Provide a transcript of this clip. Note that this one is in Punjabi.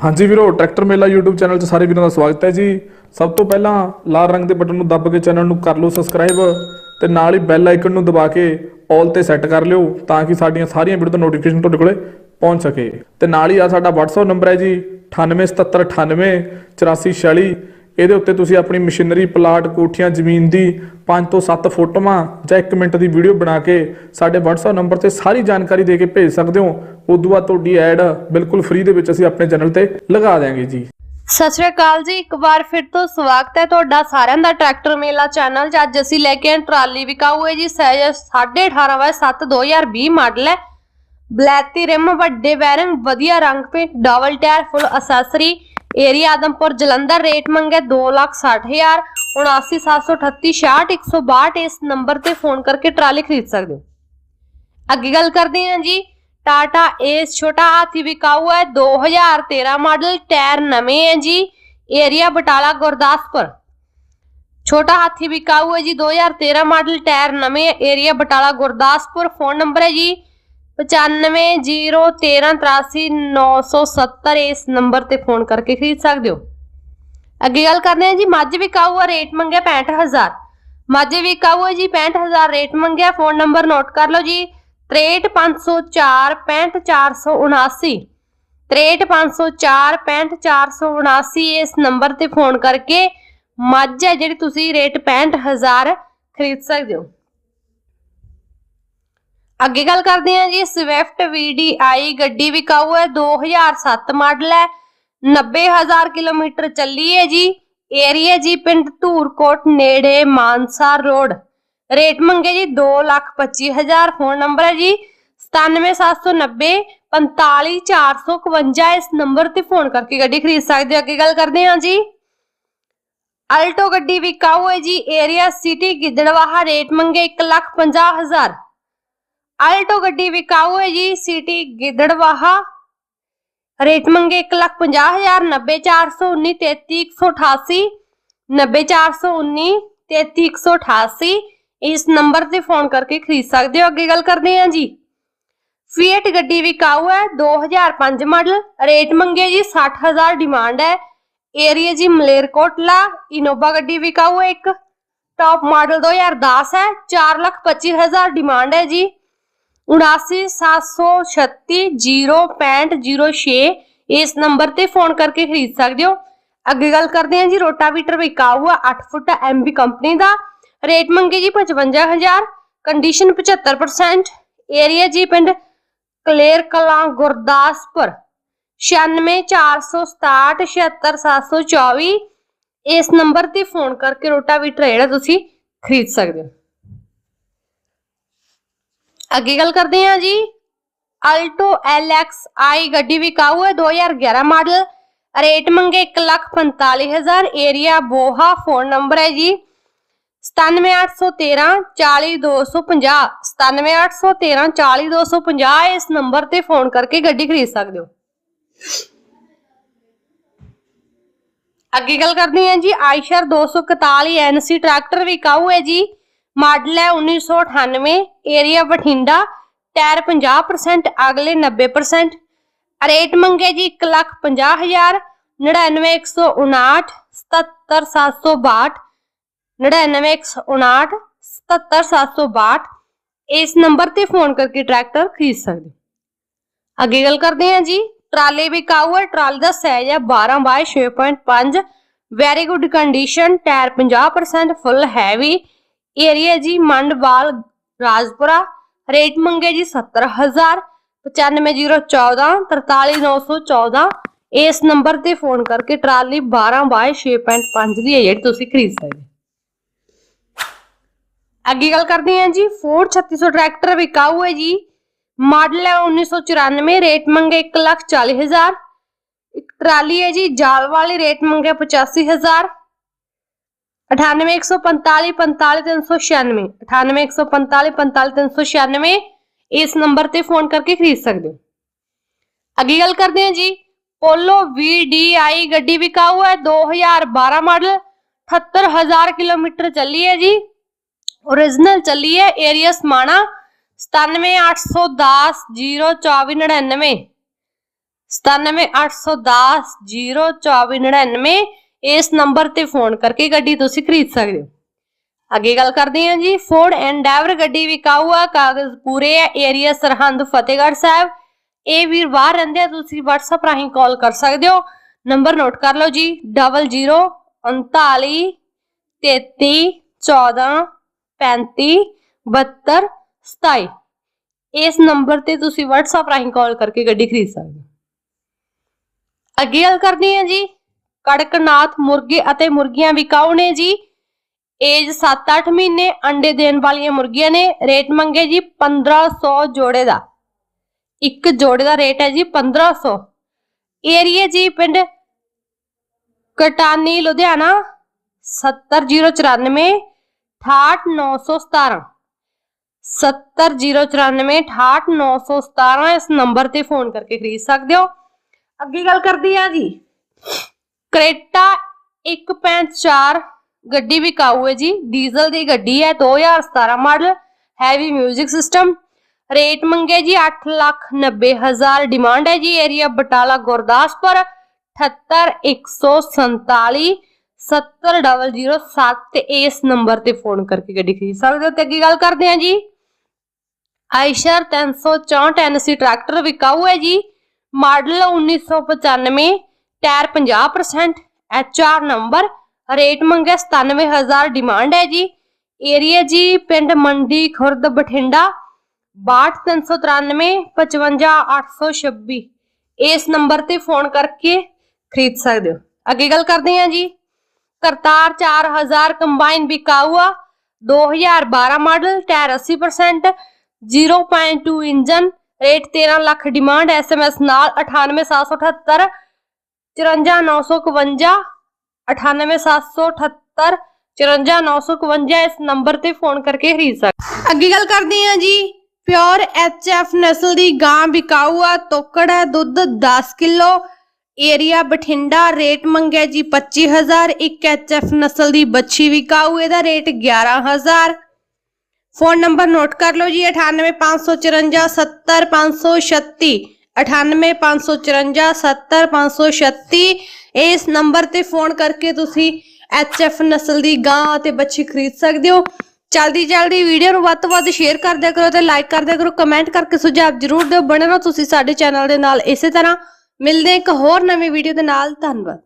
ਹਾਂਜੀ ਵੀਰੋ, ਟਰੈਕਟਰ ਮੇਲਾ YouTube ਚੈਨਲ 'ਚ ਸਾਰੇ ਵੀਰਾਂ ਦਾ ਸਵਾਗਤ ਹੈ ਜੀ। ਸਭ ਤੋਂ ਪਹਿਲਾਂ ਲਾਲ ਰੰਗ ਦੇ ਬਟਨ ਨੂੰ ਦੱਬ ਕੇ ਚੈਨਲ ਨੂੰ ਕਰ ਲਓ ਸਬਸਕ੍ਰਾਈਬ ਤੇ ਨਾਲ ਹੀ ਬੈਲ ਆਈਕਨ ਨੂੰ ਦਬਾ ਕੇ 올 ਤੇ ਸੈੱਟ ਕਰ ਲਿਓ ਤਾਂ ਕਿ ਸਾਡੀਆਂ ਸਾਰੀਆਂ ਵੀਡੀਓ ਦਾ ਨੋਟੀਫਿਕੇਸ਼ਨ ਤੁਹਾਡੇ ਕੋਲੇ ਪਹੁੰਚ ਸਕੇ। ਤੇ ਨਾਲ ਹੀ ਆ ਸਾਡਾ WhatsApp ਨੰਬਰ ਹੈ ਜੀ 987798 8446 ਇਹਦੇ ਉੱਤੇ ਤੁਸੀਂ ਆਪਣੀ ਮਸ਼ੀਨਰੀ, ਪਲਾਟ, ਕੋਠੀਆਂ, ਜ਼ਮੀਨ ਦੀ 5 ਤੋਂ 7 ਫੋਟੋਆਂ ਜਾਂ 1 ਮਿੰਟ ਦੀ ਵੀਡੀਓ ਬਣਾ ਕੇ ਸਾਡੇ WhatsApp ਨੰਬਰ ਤੇ ਸਾਰੀ ਜਾਣਕਾਰੀ ਦੇ ਕੇ ਭੇਜ ਸਕਦੇ ਹੋ। ਉਦੋਂ ਬਾਅਦ ਤੁਹਾਡੀ ਐਡ ਬਿਲਕੁਲ ਫ੍ਰੀ ਦੇ ਵਿੱਚ ਅਸੀਂ ਆਪਣੇ ਚੈਨਲ ਤੇ ਲਗਾ ਦਿਆਂਗੇ ਜੀ। ਸਤਿ ਸ਼੍ਰੀ ਅਕਾਲ ਜੀ, ਇੱਕ ਵਾਰ ਫਿਰ ਤੋਂ ਸਵਾਗਤ ਹੈ ਤੁਹਾਡਾ ਸਾਰਿਆਂ ਦਾ ਟਰੈਕਟਰ ਮੇਲਾ ਚੈਨਲ 'ਚ। ਅੱਜ ਅਸੀਂ ਲੈ ਕੇ ਆਏ ਟਰਾਲੀ ਵਿਕਾਊ ਹੈ ਜੀ ਸਹਿਜ 18.5 ਬਾਈ 7 2020 ਮਾਡਲ ਹੈ। ਬਲੈਤੀ ਰਿਮ ਵੱਡੇ ਬੈਰਿੰਗ ਵਧੀਆ ਰੰਗ ਪੇ double tyre full accessory area Adampur Jalandhar rate ਮੰਗੇ 260000 79738 ਇਸ ਨੰਬਰ ਤੇ ਫੋਨ ਕਰਕੇ ਟਰਾਲੀ ਖਰੀਦ ਸਕਦੇ ਹੋ। ਅੱਗੇ ਗੱਲ ਕਰਦੇ ਹਾਂ ਜੀ ਟਾਟਾ ਏਸ ਛੋਟਾ ਹਾਥੀ ਵਿਕਾਊ ਹੈ। 2013 ਮਾਡਲ ਟਾਇਰ ਨਵੇਂ ਹੈ ਜੀ। ਏਰੀਆ ਬਟਾਲਾ ਗੁਰਦਾਸਪੁਰ। ਛੋਟਾ ਹਾਥੀ ਵਿਕਾਊ ਹੈ ਜੀ। 2013 ਮਾਡਲ ਟਾਇਰ ਨਵੇਂ area Batala Gurdaspur. Phone number ਹੈ ਜੀ। 9501383970 ਇਸ ਨੰਬਰ ਤੇ ਫੋਨ ਕਰਕੇ ਖਰੀਦ ਸਕਦੇ ਹੋ। ਅੱਗੇ ਗੱਲ ਕਰਦੇ ਹਾਂ ਜੀ। ਮੱਝ ਵਿਕਾਊ ਹੈ। ਰੇਟ ਮੰਗਿਆ 65000 ਮੱਝ ਵਿਕਾਊ ਹੈ ਜੀ। 65000 ਰੇਟ ਮੰਗਿਆ। ਫੋਨ ਨੰਬਰ ਨੋਟ ਕਰ ਲਓ ਜੀ। 63504 65479 63504 65479 ਇਸ ਨੰਬਰ ਤੇ ਫੋਨ ਕਰਕੇ ਮੱਝ ਹੈ ਜਿਹੜੀ ਤੁਸੀਂ ਰੇਟ 65000 ਖਰੀਦ ਸਕਦੇ ਹੋ। ਅੱਗੇ ਗੱਲ ਕਰਦੇ ਹਾਂ ਜੀ ਸਵਿਫਟ VDI ਗੱਡੀ ਵਿਕਾਊ ਹੈ 2007 ਮਾਡਲ ਹੈ 90000 ਕਿਲੋਮੀਟਰ ਚੱਲੀ ਹੈ ਜੀ। ਏਰੀਆ ਜੀ, ਪਿੰਡ ਧੂਰਕੋਟ, ਨੇੜੇ ਮਾਨਸਾ ਰੋਡ। ਰੇਟ ਮੰਗੇ ਜੀ 225000 ਫੋਨ ਨੰਬਰ ਹੈ ਜੀ 97790 45451 ਇਸ ਨੰਬਰ ਤੇ ਫੋਨ ਕਰਕੇ ਗੱਡੀ ਖਰੀਦ ਸਕਦੇ ਹੋ ਅੱਗੇ ਗੱਲ ਕਰਦੇ ਹਾਂ ਜੀ ਅਲਟੋ ਗੱਡੀ ਵਿਕਾਊ ਹੈ ਜੀ ਏਰੀਆ ਸਿਟੀ ਗਿੱਦੜਵਾਹਾ ਰੇਟ ਮੰਗੇ 150000 ਅਲਟੋ ਗੱਡੀ ਵਿਕਾਊ ਹੈ ਜੀ ਸਿਟੀ ਗਿੱਦੜਵਾਹਾ ਰੇਟ ਮੰਗੇ 150000 90419 33188 90419 33188 ਇਸ ਨੰਬਰ ਤੇ ਫੋਨ ਕਰਕੇ ਖਰੀਦ ਸਕਦੇ ਹੋ? ਅੱਗੇ ਗੱਲ ਕਰਦੇ ਹਾਂ ਜੀ। ਫੀਟ ਗੱਡੀ ਵਿਕਾਊ ਹੈ 2005 ਮਾਡਲ ਰੇਟ ਮੰਗੇ ਜੀ 60000 ਡਿਮਾਂਡ ਹੈ। ਏਰੀਆ ਜੀ ਮਲੇਰਕੋਟਲਾ ਇਨੋਵਾ ਗੱਡੀ ਵਿਕਾਊ ਹੈ ਇੱਕ। ਟੌਪ ਮਾਡਲ 2010 ਹੈ 425000 ਡਿਮਾਂਡ ਹੈ ਜੀ। 7976306506 ਇਸ ਨੰਬਰ ਤੇ ਫੋਨ ਕਰਕੇ ਖਰੀਦ ਸਕਦੇ ਹੋ? ਅੱਗੇ ਗੱਲ ਕਰਦੇ ਹਾਂ ਜੀ, ਰੋਟਾਵੀਟਰ ਵਿਕਾਊ ਹੈ 8 ਫੁੱਟ ਐਮਬੀ ਕੰਪਨੀ ਦਾ। ਰੇਟ ਮੰਗੇ ਜੀ 55000 ਕੰਡੀਸ਼ਨ 75% ਏਰੀਆ ਜੀ ਪਿੰਡ ਕਲੇਰ ਕਲਾਂ, ਗੁਰਦਾਸਪੁਰ 964667 76724 ਇਸ ਨੰਬਰ ਤੇ ਫੋਨ ਕਰਕੇ ਰੋਟਾਵੀਟਰ ਜਿਹੜਾ ਤੁਸੀਂ ਖਰੀਦ ਸਕਦੇ ਹੋ। ਅੱਗੇ ਗੱਲ ਕਰਦੇ ਹਾਂ ਜੀ। ਅਲਟੋ LXI ਗੱਡੀ ਵਿਕਾਊ ਹੈ 2011 ਮਾਡਲ ਰੇਟ ਮੰਗੇ 145000 ਏਰੀਆ ਬੋਹਾ ਫੋਨ ਨੰਬਰ ਹੈ ਜੀ। 97813 40250 97813 40250 ਇਸ ਨੰਬਰ ਤੇ ਫੋਨ ਕਰਕੇ ਗੱਡੀ ਖਰੀਦ ਸਕਦੇ ਹੋ। ਅੱਗੇ ਗੱਲ ਕਰਦੇ ਹਾਂ ਜੀ, ਆਇਸ਼ਰ 241 ਐਨਸੀ ਟਰੈਕਟਰ ਵਿਕਾਊ ਹੈ ਜੀ? ਮਾਡਲ ਹੈ 1998 ਏਰੀਆ ਬਠਿੰਡਾ, ਟਾਇਰ 50% ਅਗਲੇ 90% ਰੇਟ ਮੰਗੇ ਜੀ 150000 99159 77762 99159 77762 ਇਸ ਨੰਬਰ ਤੇ ਫੋਨ ਕਰਕੇ ਟਰੈਕਟਰ ਖਰੀਦ ਸਕਦੇ ਅੱਗੇ ਗੱਲ ਕਰਦੇ ਹਾਂ ਜੀ, ਟਰਾਲੇ ਵਿਕਾਊ ਹੈ, ਟਰਾਲੇ ਦਾ ਸਾਈਜ਼ ਹੈ 12 by 6.5 very good condition tyre 50% full heavy area ਜੀ, ਮੰਡਵਾਲ, ਰਾਜਪੁਰਾ। ਰੇਟ ਮੰਗੇ ਜੀ 70000 95014 43914 ਇਸ ਨੰਬਰ ਤੇ ਫੋਨ ਕਰਕੇ ਟਰਾਲੀ 12 ਬਾਈ 6.5 ਦੀ ਹੈ ਜਿਹੜੀ ਤੁਸੀਂ ਖਰੀਦ ਸਕਦੇ ਹੋ। ਅੱਗੇ ਗੱਲ ਕਰਦੇ ਹਾਂ ਜੀ ਫੋਰਡ 3600 ਟਰੈਕਟਰ ਵਿਕਾਊ ਹੈ ਜੀ। ਮਾਡਲ ਹੈ 1994 ਰੇਟ ਮੰਗੇ 140000 ਇੱਕ ਟਰਾਲੀ ਹੈ ਜੀ, ਜਾਲ ਵਾਲੀ, ਰੇਟ ਮੰਗੇ 85000 98145 45396 98145 45396 ਇਸ ਨੰਬਰ ਤੇ ਫੋਨ ਕਰਕੇ ਖਰੀਦ ਸਕਦੇ ਹੋ। ਅੱਗੇ ਗੱਲ ਕਰਦੇ ਹਾਂ ਜੀ, ਪੋਲੋ VDI ਗੱਡੀ ਵਿਕਾਊ ਹੈ 2012 ਮਾਡਲ 78000 ਕਿਲੋਮੀਟਰ ਚੱਲੀ ਹੈ ਜੀ। ओरिजिनल ਚੱਲੀ ਹੈ ਏਰੀਆ ਸਮਾਣਾ 97810 02499 97810 02499 ਇਸ ਨੰਬਰ ਤੇ ਫੋਨ ਕਰਕੇ ਗੱਡੀ ਤੁਸੀਂ ਖਰੀਦ ਸਕਦੇ ਹੋ ਅੱਗੇ ਗੱਲ ਕਰਦੇ ਹਾਂ ਜੀ ਫੋਰਡ ਐਂਡੈਵਰ ਗੱਡੀ ਵਿਕਾਊ ਆ ਕਾਗਜ਼ ਪੂਰੇ ਆ ਏਰੀਆ ਸਰਹੰਦ ਫਤਿਹਗੜ੍ਹ ਸਾਹਿਬ ਇਹ ਵੀਰ ਬਾਹਰ ਰਹਿੰਦੇ ਆ ਤੁਸੀਂ WhatsApp ਰਾਹੀਂ ਕਾਲ ਕਰ ਸਕਦੇ ਹੋ ਨੰਬਰ ਨੋਟ ਕਰ ਲਓ ਜੀ 00 39 33 14 35 72 27 ਇਸ ਨੰਬਰ ਤੇ ਤੁਸੀਂ WhatsApp ਰਾਹੀਂ ਕਾਲ ਕਰਕੇ ਗੱਡੀ ਖਰੀਦ ਸਕਦੇ ਹੋ। ਅੱਗੇ ਗੱਲ ਕਰਦੇ ਹਾਂ ਜੀ। ਕੜਕਨਾਥ ਮੁਰਗੇ ਅਤੇ ਮੁਰਗੀਆਂ ਵਿਕਾਊ ਨੇ ਜੀ? ਏਜ 7-8 ਮਹੀਨੇ, ਅੰਡੇ ਦੇਣ ਵਾਲੀਆਂ ਮੁਰਗੀਆਂ ਨੇ। ਰੇਟ ਮੰਗੇ ਜੀ 1500 ਜੋੜੇ ਦਾ। ਇੱਕ ਜੋੜੇ ਦਾ ਰੇਟ ਹੈ ਜੀ 1500 ਏਰੀਆ ਜੀ ਪਿੰਡ ਕਟਾਨੀ, ਲੁਧਿਆਣਾ 70094 68917 70094 68917 ਇਸ ਨੰਬਰ ਤੇ ਫੋਨ ਕਰਕੇ ਖਰੀਦ ਸਕਦੇ ਹੋ। ਅੱਗੇ ਗੱਲ ਕਰਦੀ ਆ ਜੀ। ਕਰੇਟਾ 1.4 ਗੱਡੀ ਵਿਕਾਊ ਹੈ ਜੀ। ਡੀਜ਼ਲ ਦੀ ਗੱਡੀ ਹੈ 2017 ਮਾਡਲ, ਹੈਵੀ 뮤직 ਸਿਸਟਮ। ਰੇਟ ਮੰਗੇ ਜੀ 8 ਲੱਖ 90 ਹਜ਼ਾਰ। ਡਿਮਾਂਡ ਹੈ ਜੀ ਏਰੀਆ ਬਟਾਲਾ ਗੁਰਦਾਸਪੁਰ 78147 70007 ਤੇ ਇਸ ਨੰਬਰ ਤੇ ਫੋਨ ਕਰਕੇ ਗੱਡੀ ਖਰੀਦ ਸਕਦੇ ਹੋ ਤੇ ਅੱਗੇ ਗੱਲ ਕਰਦੇ ਹਾਂ ਜੀ। ਆਇਸ਼ਰ 364 ਐਨਸੀ ਟਰੈਕਟਰ ਵਿਕਾਊ ਹੈ ਜੀ। Model 1995 tyre 50% HR number rate ਮੰਗੇ 97000 ਡਿਮਾਂਡ ਹੈ ਜੀ। ਏਰੀਆ ਜੀ ਪਿੰਡ ਮੰਡੀ ਖੁਰਦ ਬਠਿੰਡਾ 62393 55826 ਇਸ ਨੰਬਰ ਤੇ ਫੋਨ ਕਰਕੇ ਖਰੀਦ ਸਕਦੇ ਹੋ। ਅੱਗੇ ਗੱਲ ਕਰਦੇ ਹਾਂ ਜੀ। ਕਰਤਾਰ 4000 ਕੰਬਾਈਨ ਵਿਕਾਊ ਆ 2012 model, tyre 80% 0.2 engine rate 13 lakh demand SMS ਨਾਲ 98778 54951 98778 54951 ਇਸ ਨੰਬਰ ਤੇ ਫੋਨ ਕਰਕੇ ਖਰੀਦ ਸਕਦੇ ਅੱਗੇ ਗੱਲ ਕਰਦੇ ਹਾਂ ਜੀ। ਪਿਓਰ ਐਚਐਫ ਨਸਲ ਦੀ ਗਾਂ ਬਿਕਾਊ ਆ ਤੋਕੜ ਹੈ, ਦੁੱਧ 10 ਕਿਲੋ ਏਰੀਆ ਬਠਿੰਡਾ, ਰੇਟ ਮੰਗਿਆ ਜੀ 25000 ਇੱਕ ਐਚਐਫ ਨਸਲ ਦੀ ਬੱਚੀ ਵਿਕਾਊ ਇਹਦਾ ਰੇਟ 11000 ਫੋਨ ਨੰਬਰ ਨੋਟ ਕਰ ਲਓ ਜੀ 98554 70536 98554 70536 ਇਸ ਨੰਬਰ ਤੇ ਫੋਨ ਕਰਕੇ ਤੁਸੀਂ ਐਚਐਫ ਨਸਲ ਦੀ ਗਾਂ ਅਤੇ ਬੱਚੀ ਖਰੀਦ ਸਕਦੇ ਹੋ। ਜਲਦੀ ਜਲਦੀ ਵੀਡੀਓ ਨੂੰ ਵੱਧ ਤੋਂ ਵੱਧ ਸ਼ੇਅਰ ਕਰ ਦਿਆ ਕਰੋ ਤੇ ਲਾਈਕ ਕਰ ਦਿਆ ਕਰੋ, ਕਮੈਂਟ ਕਰਕੇ ਸੁਝਾਅ ਜ਼ਰੂਰ ਦਿਓ। ਬਣੇ ਰਹੋ ਤੁਸੀਂ ਸਾਡੇ ਚੈਨਲ ਦੇ ਨਾਲ ਇਸੇ ਤਰ੍ਹਾਂ। ਮਿਲਦੇ ਇੱਕ ਹੋਰ ਨਵੀਂ ਵੀਡੀਓ ਦੇ ਨਾਲ ਧੰਨਵਾਦ।